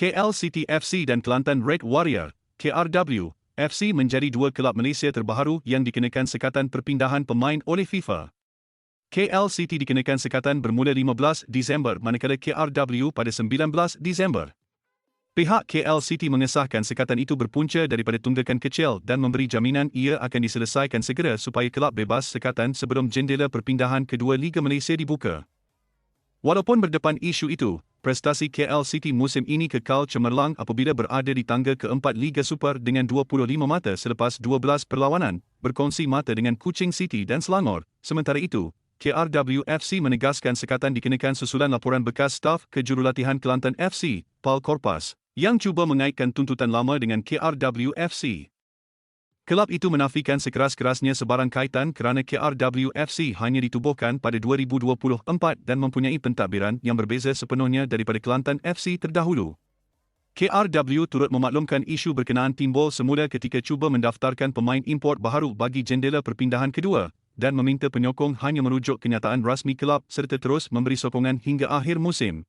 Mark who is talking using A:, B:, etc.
A: KL City FC dan Kelantan Red Warrior, KRW, FC menjadi dua kelab Malaysia terbaharu yang dikenakan sekatan perpindahan pemain oleh FIFA. KL City dikenakan sekatan bermula 15 Disember manakala KRW pada 19 Disember. Pihak KL City mengesahkan sekatan itu berpunca daripada tunggakan kecil dan memberi jaminan ia akan diselesaikan segera supaya kelab bebas sekatan sebelum jendela perpindahan kedua Liga Malaysia dibuka. Walaupun berdepan isu itu, prestasi KL City musim ini kekal cemerlang apabila berada di tangga keempat Liga Super dengan 25 mata selepas 12 perlawanan, berkongsi mata dengan Kuching City dan Selangor. Sementara itu, KRWFC menegaskan sekatan dikenakan susulan laporan bekas staf kejurulatihan Kelantan FC, Paul Korpas, yang cuba mengaitkan tuntutan lama dengan KRWFC. Kelab itu menafikan sekeras-kerasnya sebarang kaitan kerana KRWFC hanya ditubuhkan pada 2024 dan mempunyai pentadbiran yang berbeza sepenuhnya daripada Kelantan FC terdahulu. KRW turut memaklumkan isu berkenaan timbul semula ketika cuba mendaftarkan pemain import baharu bagi jendela perpindahan kedua dan meminta penyokong hanya merujuk kenyataan rasmi kelab serta terus memberi sokongan hingga akhir musim.